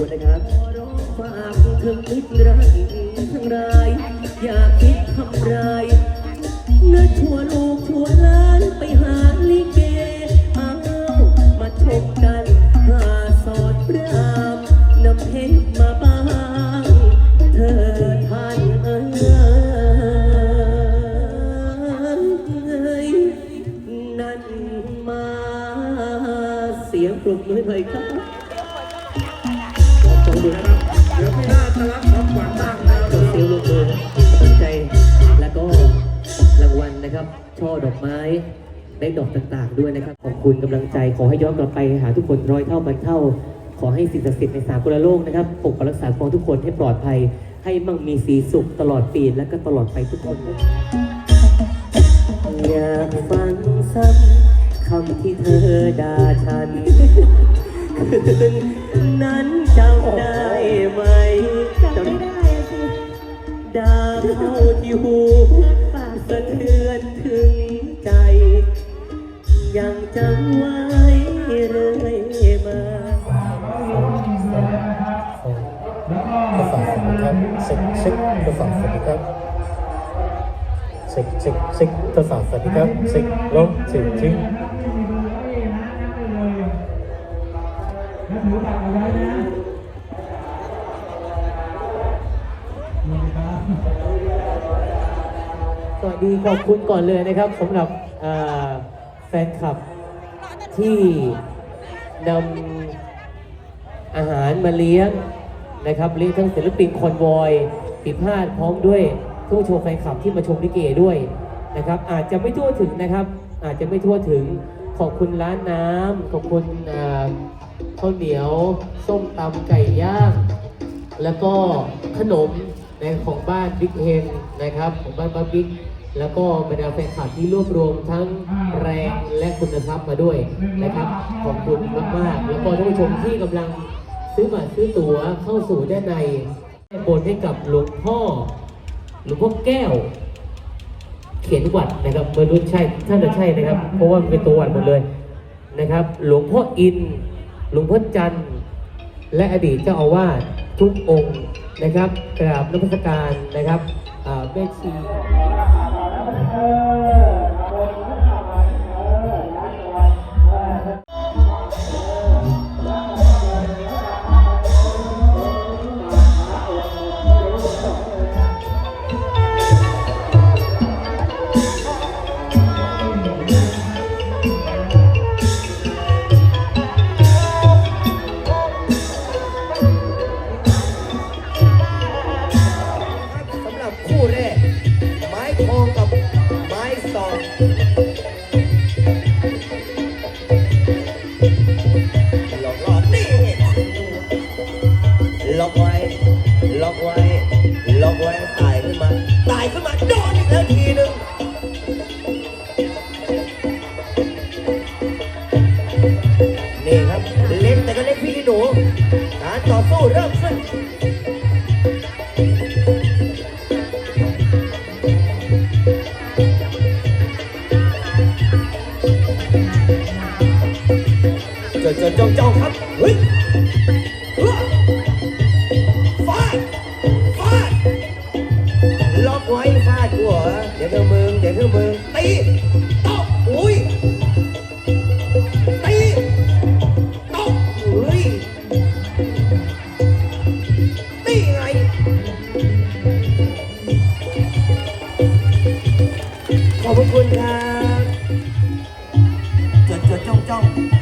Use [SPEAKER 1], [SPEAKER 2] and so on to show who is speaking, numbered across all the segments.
[SPEAKER 1] คุณนะครับฝากถึงมิตรรักทั้งราย อย่าคิดทำร้ายนะชวนลูกชวนหลานไปหาลิเกเอามาชมกันหาสอดรามนำเพชรมาบ้างเธอท่านเอ้ยนั่นมาเสียงปรบมือหน่อยครับ
[SPEAKER 2] ด
[SPEAKER 1] อกไม้ได้ดอกต่างๆ ด้วยนะครับ ขอบคุณกำลังใจ ขอให้ย้อนกลับไปหาทุกคนร้อยเท่าพันเท่า ขอให้สิ่งศักดิ์สิทธิ์ในสากลโลกนะครับปกปักรักษาของทุกคนให้ปลอดภัย ให้มั่งมีสีสุขตลอดปีและก็ตลอดไปทุกคนอยากฟังซ้ำคำที่เธอด่าฉันคืนนั้นจำได้ไหม
[SPEAKER 3] จำไม่ได้อะสิ
[SPEAKER 1] ดาวเข้าที่หูสะเทือนถึง ใจ ยังจำไว้เรื่อยมา
[SPEAKER 4] ทดสอบสวัสดีครับเช็คเช็คทดสอบสวัสดีครับเช็คเช็คเช็คทดสอบสวัสดีครับเช็คลบเช็คทิ้
[SPEAKER 1] สวัสดีขอบคุณก่อนเลยนะครับสำหรับแฟนคลับที่นำอาหารมาเลี้ยงนะครับเลี้ยงทั้งศิลปินคอนวอยปิพาดพร้อมด้วยผู้ชมแฟนคลับที่มาชมลิเกด้วยนะครับอาจจะไม่ทั่วถึงนะครับ อาจจะไม่ทั่วถึงขอบคุณร้านน้ำขอบคุณข้าวเหนียว ส้มตำไก่ย่างแล้วก็ขนม ในของบ้านบิ๊กเฮนนะครับของบ้านบ้าบิ๊กแล้วก็บรรดาแฟนคลับที่รวบรวมทั้งแรงและคุณทรัพย์มาด้วยนะครับ ขอบคุณมากๆ แล้วก็ท่านผู้ชมที่กำลังซื้อบัตรซื้อตั๋วเข้าสู่ด้านในบนให้กับหลวงพ่อหลวงพ่อแก้ว เขียนวัดนะครับไม่รู้ใช่ท่านจะใช่นะครับ เพราะว่าเป็นตัววัดหมดเลยนะครับ หลวงพ่ออินหลวงพ่อจันทร์และอดีตเจ้าอาวาสทุกองค์ นะครับกราบนมัสการนะครับเบชี
[SPEAKER 2] หนู จ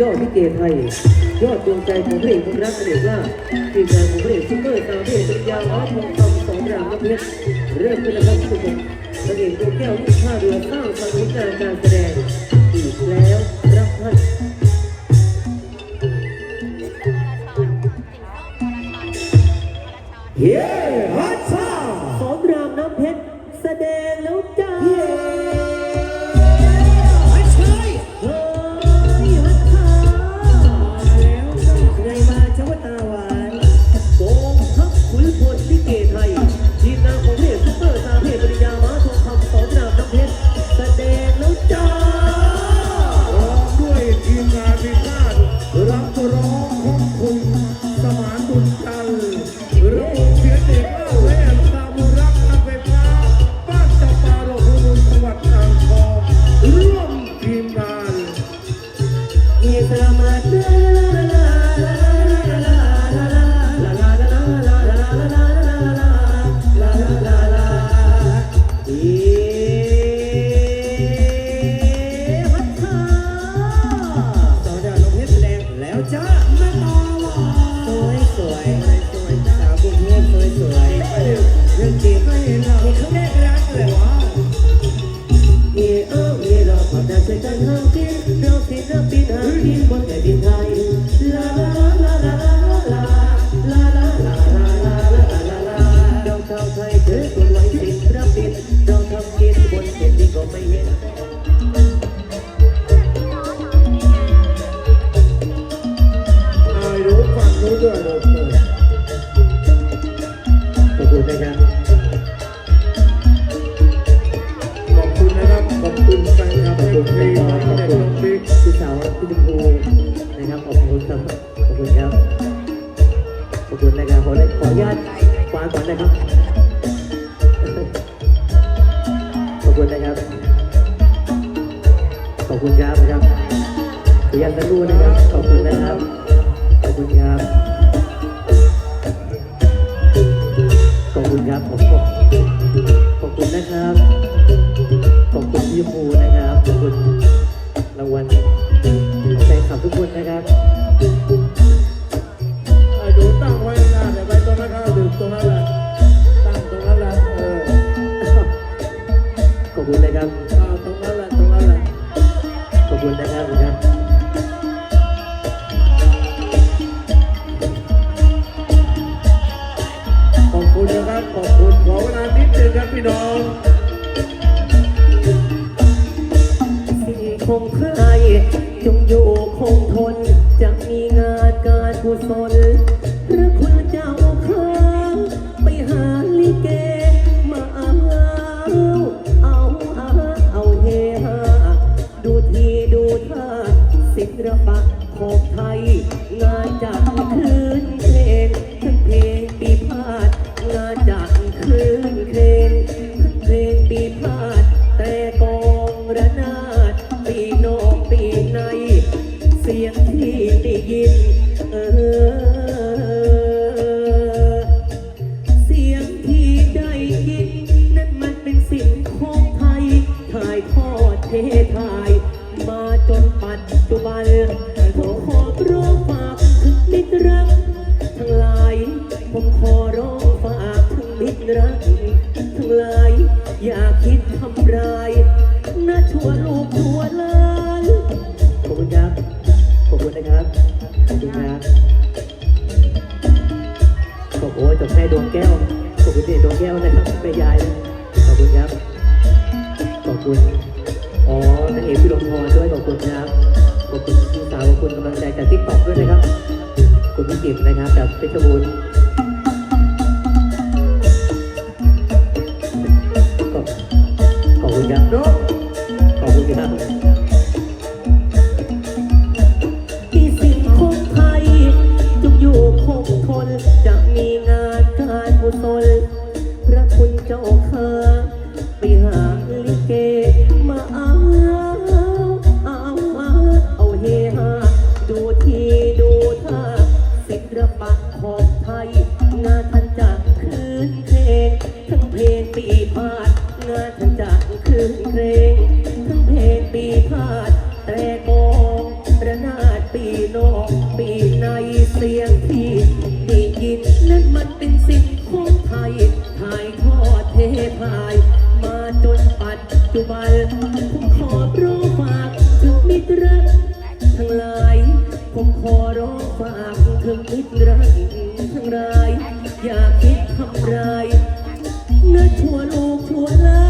[SPEAKER 2] ยอดที่เก
[SPEAKER 1] ไทย ยอดดวงใจของพระเอกคนรักเอกว่าทีมงานของพระเอกซุปเปอร์ตาพระเป็ญญาล้อทองคำสองรามน้ำเพชรเริ่มขึ้นนะครับทุกคนพระเอกดวงแก้วลูกข้าเรือสร้างสรรค์งานการแสดงอีกแล้วรักท่าน
[SPEAKER 2] เย้
[SPEAKER 1] นะครั
[SPEAKER 5] บ hope อา
[SPEAKER 2] คิ
[SPEAKER 1] ดทำร้ายนะทั่
[SPEAKER 5] ว
[SPEAKER 1] ลูกทั่วหลานขอบคุณครับ ขอบคุณนะครับ ขอบคุณครับขอบคุณจบแค่ดวงแก้ว ขอบคุณที่ดวงแก้วนะครับแม่ยาย ขอบคุณครับ ขอบคุณ อ๋อนั่นเอกพี่ดลงพรด้วยขอบคุณครับ ขอบคุณพี่สาวขอบคุณกำลังใจจากติ๊กต็อกด้วยนะครับขอบคุณพี่กิมนะครับจากเพชรบูรณ์ ครับเนาะขอบคุณครับมีสิทธิ์คงไทยจุกอยู่คงทนจะมีงานการกุศลพระคุณเจ้าค่ะไปหาลิเก รรักทั้งราย อย่าคิดทำร้ายนะชัวลูกชัวลา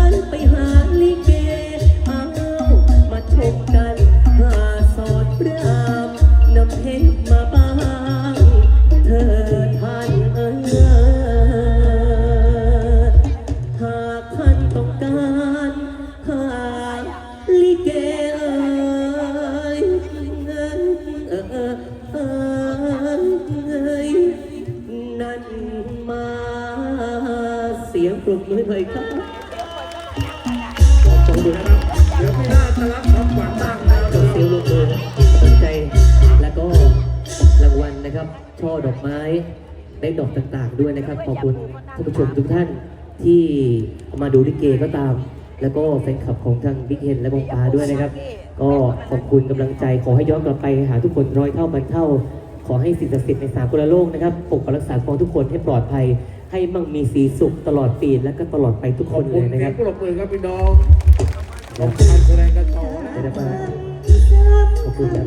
[SPEAKER 1] นะ
[SPEAKER 5] ครับ
[SPEAKER 1] ช่อดอกไม้ได้ดอกต่างๆ ด้วยนะครับ ขอบคุณท่านผู้ชมทุกท่านที่มาดูลิเกก็ตาม แล้วก็แฟนคลับของทางบิ๊กเฮนและบงปาด้วยนะครับ ก็ขอบคุณกำลังใจขอให้ย้อนกลับไปหาทุกคนร้อยเท่าพันเท่า ขอให้สิ่งศักดิ์สิทธิ์ในสากลโลกนะครับปกปักรักษาของทุกคนให้ปลอดภัย ให้มั่งมีสีสุขตลอดปีและก็ตลอดไปทุก
[SPEAKER 5] ข
[SPEAKER 1] ค
[SPEAKER 5] อบ
[SPEAKER 1] น
[SPEAKER 5] คุ
[SPEAKER 1] เล
[SPEAKER 5] ณ
[SPEAKER 1] ยนะค
[SPEAKER 5] เสีย
[SPEAKER 1] รั
[SPEAKER 5] ง
[SPEAKER 1] บ
[SPEAKER 5] ปรบมือครับพี่น้องขอบคุณการแสดงกันต่อนะ
[SPEAKER 1] เดี๋ยวมา
[SPEAKER 3] ขอบคุณครับ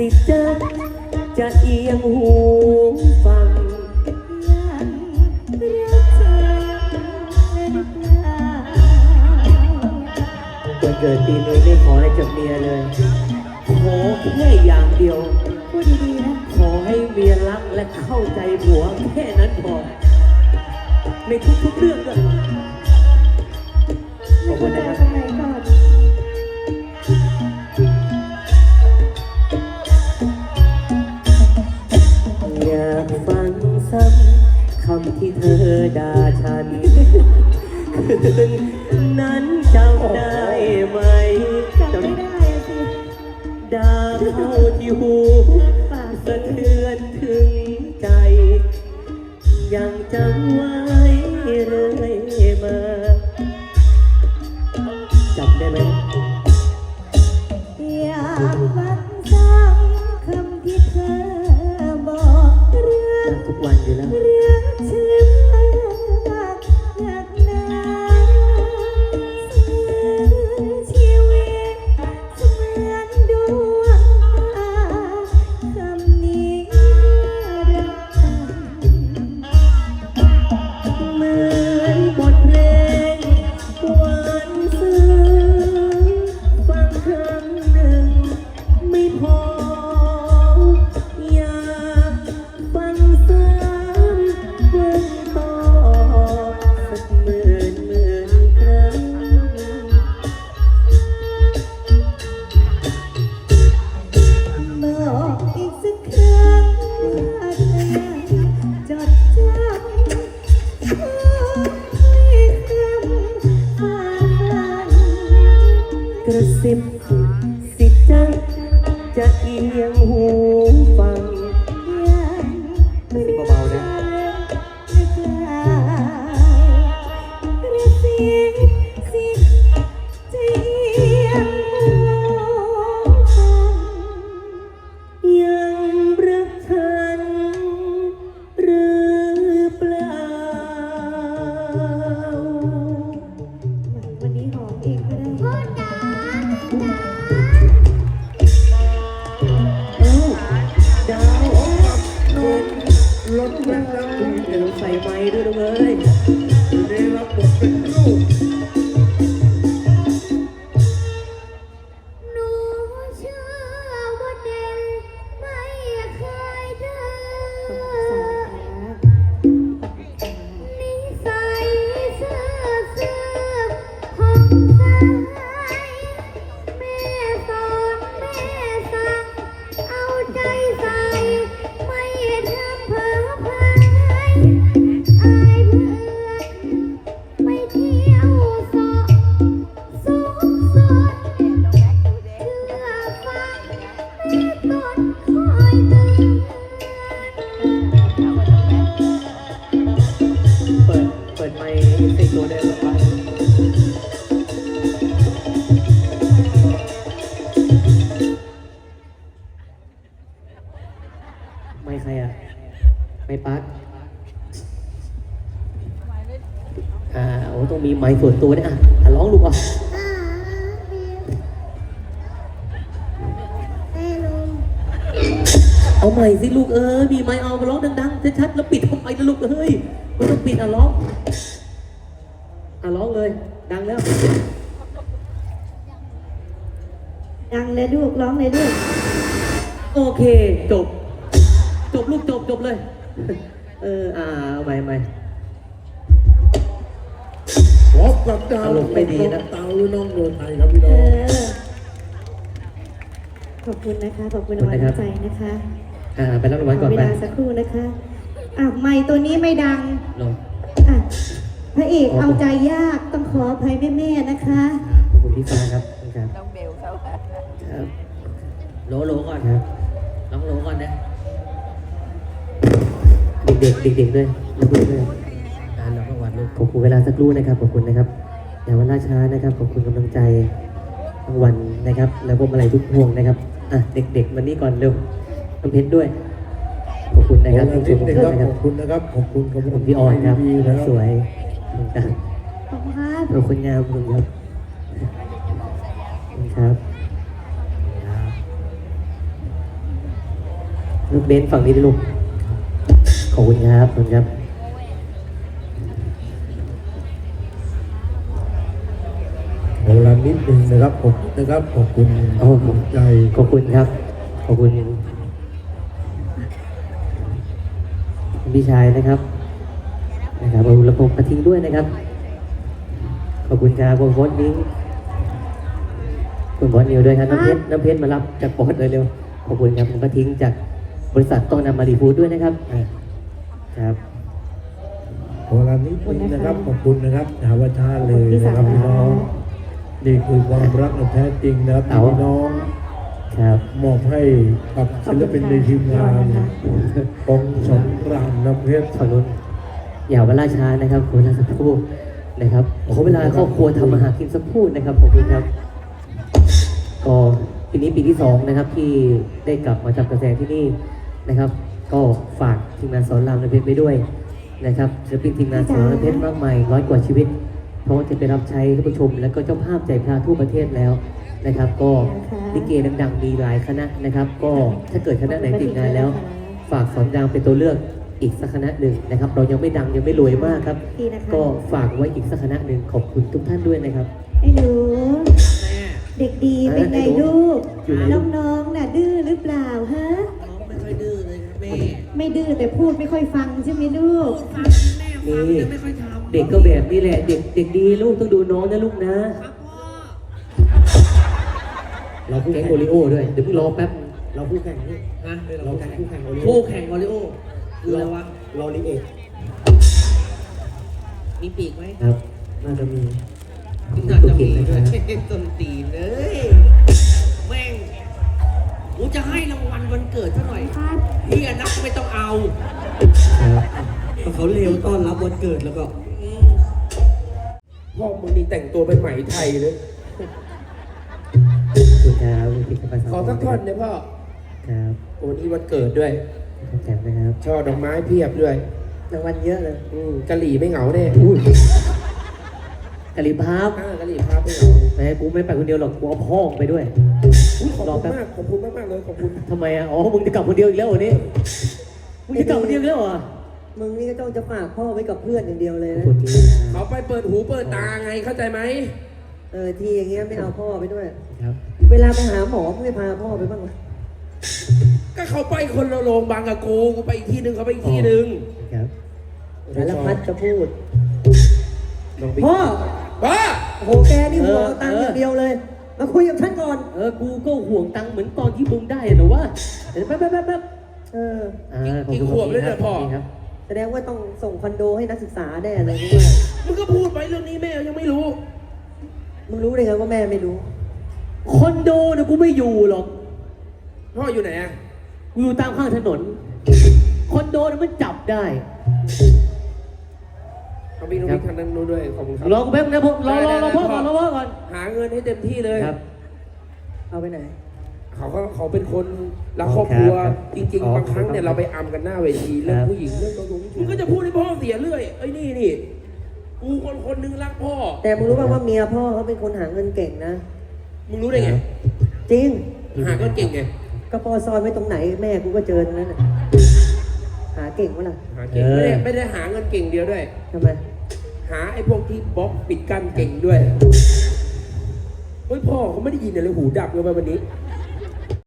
[SPEAKER 3] สิจะ
[SPEAKER 1] จะเอียงหูฟัง วันเกิดปีนี้ไม่ขออะไรจากเมียเลย ขอแค่อย่างเดียว
[SPEAKER 3] พูดดีๆนะ
[SPEAKER 1] ขอให้เมียรักและเข้าใจผัวแค่นั้นพอ ในทุกๆเรื่องด้วยขอบคุณนะครับ เธอด่าฉัน คืนนั้นจำได้ไหม
[SPEAKER 3] จำไม่ได้อะสิ
[SPEAKER 1] ดาเข้าที่หู
[SPEAKER 3] ปาก
[SPEAKER 1] สะเทือนถึงใจ ยังจำไว้เรื่อย ไม
[SPEAKER 3] ค์ส่วนตั
[SPEAKER 1] ว
[SPEAKER 3] เนี่
[SPEAKER 1] ย
[SPEAKER 3] อะอะ
[SPEAKER 1] ร้องลูกอะ
[SPEAKER 3] อ่าแม่ลุง
[SPEAKER 1] เอาใหม่สิลูกเอ้ยมีไมค์เอามาร้องดังๆชัดๆแล้วปิดทำไมนะลูกเอ้ยไม่ต้องปิดอะร้องอะร้องเลย ดังแล้ว
[SPEAKER 3] ดังเลยลูกร้องเลยลูก
[SPEAKER 1] โอเค จบ จบลูกจบจบเลย เอออ่าเอาใหม่ใหม่
[SPEAKER 5] ขอกับดาว
[SPEAKER 1] อารมณ์ไม่ดีนะ
[SPEAKER 5] เตาหรือน้องโดนไทยครับพี่
[SPEAKER 3] เอ
[SPEAKER 5] น้อง
[SPEAKER 3] อ ขอบคุณนะคะ ขอบคุณรางวัลน้ำใจนะคะ
[SPEAKER 1] อ่าไปรับรางวัล
[SPEAKER 3] ข
[SPEAKER 1] ก่
[SPEAKER 3] อ
[SPEAKER 1] อน
[SPEAKER 3] เว
[SPEAKER 1] ไป
[SPEAKER 3] ลาสักครู่นะคะอะไม่ตัวนี้ไม่ดัง
[SPEAKER 1] ลง
[SPEAKER 3] อะพระเอก
[SPEAKER 1] ขอบคุณ
[SPEAKER 3] เอาใจยากต้องขออภัยแม่ๆนะคะ
[SPEAKER 1] ขอบคุณพี่ฟ้าครับขอบคุณครับน้องเบลเขาครับโหลโหลก่อนครับน้องโหลก่อนนะ เด็กๆเด็กๆด้วยลูกๆด้วย อบคุณเวลาสักครู่นะครับขอบคุณนะครับอย่าวันล่าช้านะครับขอบคุณกำลังใจรางวัลนะครับ แล้วก็มาลัยทุกพวงนะครับอะเด็กๆมานี่ก่อนเร็วน้ำเพชรด้วยขอบคุณนะครับ
[SPEAKER 5] ขอบ
[SPEAKER 1] ทุก
[SPEAKER 5] คุ
[SPEAKER 1] คน
[SPEAKER 5] ณ
[SPEAKER 1] ทุก
[SPEAKER 5] นะ
[SPEAKER 1] ท่า
[SPEAKER 5] ครั
[SPEAKER 1] น
[SPEAKER 5] บ
[SPEAKER 1] นะครับ
[SPEAKER 5] ขอบคุณนะครับขอบคุณขอบ
[SPEAKER 1] ขอบ
[SPEAKER 5] คุ
[SPEAKER 1] คุณณพี่ออยครับ
[SPEAKER 5] ดีนะครับ
[SPEAKER 1] สวยต่าง
[SPEAKER 3] ขอบคุณครับ
[SPEAKER 1] ๆขอบคุณงามขอบคุณครับขอบคุณครับลูกเบนซ์ฝั่งนี้ดิลูกขอบคุณครับขอบคุณครับ
[SPEAKER 5] ขอเวลา นิดนึงนะครับขอบคุณนะครับขอบคุณ
[SPEAKER 1] โอ้ขอบ
[SPEAKER 5] ใจ
[SPEAKER 1] ขอบคุณครับ ขอบคุณพี่ชายนะครับนะครับขอบคุณระบบกระทิงด้วยนะครับ ขอบคุณครับคุณบอสนิ้งคุณบอสนิวด้วยครับน้ำเพชรน้ำเพชรมารับจากบอสเลยเร็วขอบคุณครับคุณกระทิงจากบริษัทต้นนามารีฟูดด้วยนะครับอ่าครับ
[SPEAKER 5] ขอเวลานิดนึงนะครับขอบคุณนะครับถามว่าช้าเลย
[SPEAKER 3] พี่
[SPEAKER 5] นะ
[SPEAKER 3] สาว
[SPEAKER 5] ครับพี่น้อง นี่คือความรักอันแท้จริงนะครับที่พี่น้อง
[SPEAKER 1] ครับ
[SPEAKER 5] มอบให้กับศิลปินในทีมงานของสงกรานต์น้ำเพชร
[SPEAKER 1] ฝั่งนู้นอย่าเวลาช้านะครับขอเวลาสักครู่นะครับขอเวลาครอบครัวทำอาหารกินสักครู่นะครับขอบคุณครับก็ปีนี้ปีที่สองนะครับที่ได้กลับมาจับกระแสที่นี่นะครับ ก็ฝากทีมงานสอนรามในเพชรไปด้วยนะครับศิลปินทีมงานสอนรามในเพชรมากมายร้อยกว่าชีวิตเพ ราะว่าจะไปรับใช้ท่านผู้ชม และก็เจ้าภาพใจพระทั่วประเทศแล้วนะครับ ก็ลิเกดังๆ มีหลายคณะนะครับ ก็ถ้าเกิดคณะไหนติดงานแล้ว ฝากสอนรามเป็นตัวเลือกอีกสักคณะหนึ่งนะครับ เรายังไม่ดังยังไม่รวยมากครับ
[SPEAKER 3] พี่นะคะ
[SPEAKER 1] ก็ฝากไว้อีกสักคณะหนึ่งขอบคุณทุกท่านด้วยนะครับ
[SPEAKER 3] ไอ้หนูเด็กดีเป็นไงลูก
[SPEAKER 1] อยู่ไหนลูก
[SPEAKER 3] น้องๆน่ะดื้อหรือเปล่าฮะ
[SPEAKER 6] น้องไม่ค่อยดื้อเลยครับแม่
[SPEAKER 3] ไม่ดื้อแต่พูดไม่ค่อยฟังใช่ไหมลูก
[SPEAKER 6] ฟังแม่ฟังแต่ไม่ค่อยทำ
[SPEAKER 1] เด็กก็แบบนี้แหละ เด็กเด็กดีลูกต้องดูน้องนะลูกนะ
[SPEAKER 6] ครับพ่อ
[SPEAKER 1] เราคู่แข่งโอริโอด้วย เดี๋ยวมึงรอแป๊บ
[SPEAKER 2] เราคู่แข่งนี่
[SPEAKER 6] ฮะ
[SPEAKER 2] เราแข่งคู่แข่งโอริโอ
[SPEAKER 6] คู่แข่งวอลเลโอคืออะไรวะ
[SPEAKER 2] ลอรีเอก
[SPEAKER 6] มีปีกไหม
[SPEAKER 1] ครับ
[SPEAKER 2] น่าจะมี
[SPEAKER 6] น่าจะมีด้วยต้นตีนเลยแม่งกูจะให้รางวัลวันเกิดซะหน่อยเฮียนักไม่ต้องเอา
[SPEAKER 1] ครับ
[SPEAKER 6] เขาเร็วต้อนรับวันเกิดแล้วก็
[SPEAKER 2] พ่อมึงนี่แต่งตัวเป็นไหมไทยเลย
[SPEAKER 1] ขอบคุณครับคุณพิพัฒน์
[SPEAKER 2] ขอสักท่อนเนี่ยพ่อ
[SPEAKER 1] ครับ
[SPEAKER 2] โอ้นี่วันเกิดด้วย
[SPEAKER 1] ขอบคุณนะครับ
[SPEAKER 2] ช่อดอกไม้เพียบด้วย
[SPEAKER 1] รางวัลเยอะเลย
[SPEAKER 2] อืมกะหรี่ไม่เหงาแน่
[SPEAKER 1] อุ้ยกะหรี่พับ
[SPEAKER 2] อ่ากะหรี่พาไม่เหงา
[SPEAKER 1] แม่กูไม่ไปคนเดียวหรอกกูเอาพ่อไปด้วย
[SPEAKER 2] อุ๊ยขอบ
[SPEAKER 1] รอ
[SPEAKER 2] คุ
[SPEAKER 1] แป๊
[SPEAKER 2] ณ
[SPEAKER 1] บ
[SPEAKER 2] มาก ขอบคุณมากมากๆเลย ขอบคุณ
[SPEAKER 1] ทำไมอะ อ๋อ มึงจะกลับคนเดียวอีกแล้วเหรอนี่มึงจะกลับคนเดียวอีกแล้วเหรอ
[SPEAKER 7] มึงนี่ก็ต้องจะฝากพ่อไว้กับเพื่อนอย่างเดียวเลย
[SPEAKER 1] ขอบ
[SPEAKER 7] นะ
[SPEAKER 1] คุณพี่
[SPEAKER 2] เขาไปเปิดหูเปิดตาไงเข้าใจไหม
[SPEAKER 7] เออทีอย่างเงี้ยไม่เอาพ่อไปด้วย
[SPEAKER 1] ครับ
[SPEAKER 7] เวลาไปหาหมอไม่พาพ่อไปบ้างเหรอ
[SPEAKER 2] ก็เขาไปคนละโรงพยาบาลกับกูกูไปอีกที่หนึ่งเขาไปอีกที่หนึ่ง
[SPEAKER 1] ครับ
[SPEAKER 7] สารพัดจะพูด
[SPEAKER 2] น้องบิ๊ก
[SPEAKER 7] พ่อ
[SPEAKER 2] บ้า
[SPEAKER 7] โอ้โหแกนี่หัวเอาตังค์อย่างเดียวเลย มาคุยกับฉันก่อน
[SPEAKER 1] เออ กูก็ห่วงตังค์เหมือนตอนที่มึงได้อะหนูว่าเดี๋ยวแป๊บแป๊บแป๊บแป๊บ
[SPEAKER 7] เออ
[SPEAKER 1] อ่าขอบ
[SPEAKER 2] อีก
[SPEAKER 1] คุณ
[SPEAKER 2] ขวบเลยเนี่ยพ่อ
[SPEAKER 1] ขบคุณครับ
[SPEAKER 7] แสดงว่าต้องส่งคอนโดให้นักศึกษาแน่เลยเพราะว่า
[SPEAKER 2] มึงก็พูดไปเรื่องนี้แม่ยังไม่รู้
[SPEAKER 7] มึงรู้ได้ไงว่าแม่ไม่รู้
[SPEAKER 1] คอนโดเนี่ยกูไม่อยู่หรอก
[SPEAKER 2] พ่ออยู่ไหนอะ
[SPEAKER 1] กูอยู่ตามข้างถนน คอนโดเนี่ยมันจับได้
[SPEAKER 2] น้องบิ๊กน้องบิ๊กทางนั้นนู้นด้วยขอบคุณครับ
[SPEAKER 1] รอกูแป๊บนะผมรอรอรอ
[SPEAKER 2] ได้
[SPEAKER 1] พ่อ
[SPEAKER 2] ได้
[SPEAKER 1] ก่อนรอพ่อก่อน
[SPEAKER 2] หาเงินให้เต็มที่เลย
[SPEAKER 1] ครับ
[SPEAKER 7] เอาไปไหน
[SPEAKER 2] เขาก็เขาเป็นคนรักครอบครัว
[SPEAKER 1] ครับ
[SPEAKER 2] จริง
[SPEAKER 1] อ๋อ
[SPEAKER 2] ๆบางครั้งเนี่ย
[SPEAKER 1] ครับ
[SPEAKER 2] เราไปอำกันหน้าเวทีเรื่อง
[SPEAKER 1] ครับ
[SPEAKER 2] ผู้หญิงเรื่องตัวสูงมึงก็จะพูดให้พ่อเสียเรื่อยเอ้ยนี่นี่
[SPEAKER 8] กูคนคนหนึงรักพ่อ
[SPEAKER 7] แต่มึงรู้ป่าวว่าเมียพ่อเขาเป็นคนหาเงินเก่งนะ
[SPEAKER 8] มึงรู้ได้ไง
[SPEAKER 7] จริง
[SPEAKER 8] หาก็เก่งไง
[SPEAKER 7] ก็พอซอยไว้ตรงไหน แม่กูก็เจอตรงนั้นน่ะหาเก่งวะล่ะ
[SPEAKER 8] หาเก่งไม่ได้ไม่ได้หาเงินเก่งเดียวด้วย
[SPEAKER 7] ทำไม
[SPEAKER 8] หาไอ้พวกที่บล็อกปิดกั้นเก่งด้วย เฮ้ยพ่อเขาไม่ได้ยินอะไรหูดับเลยวันนี้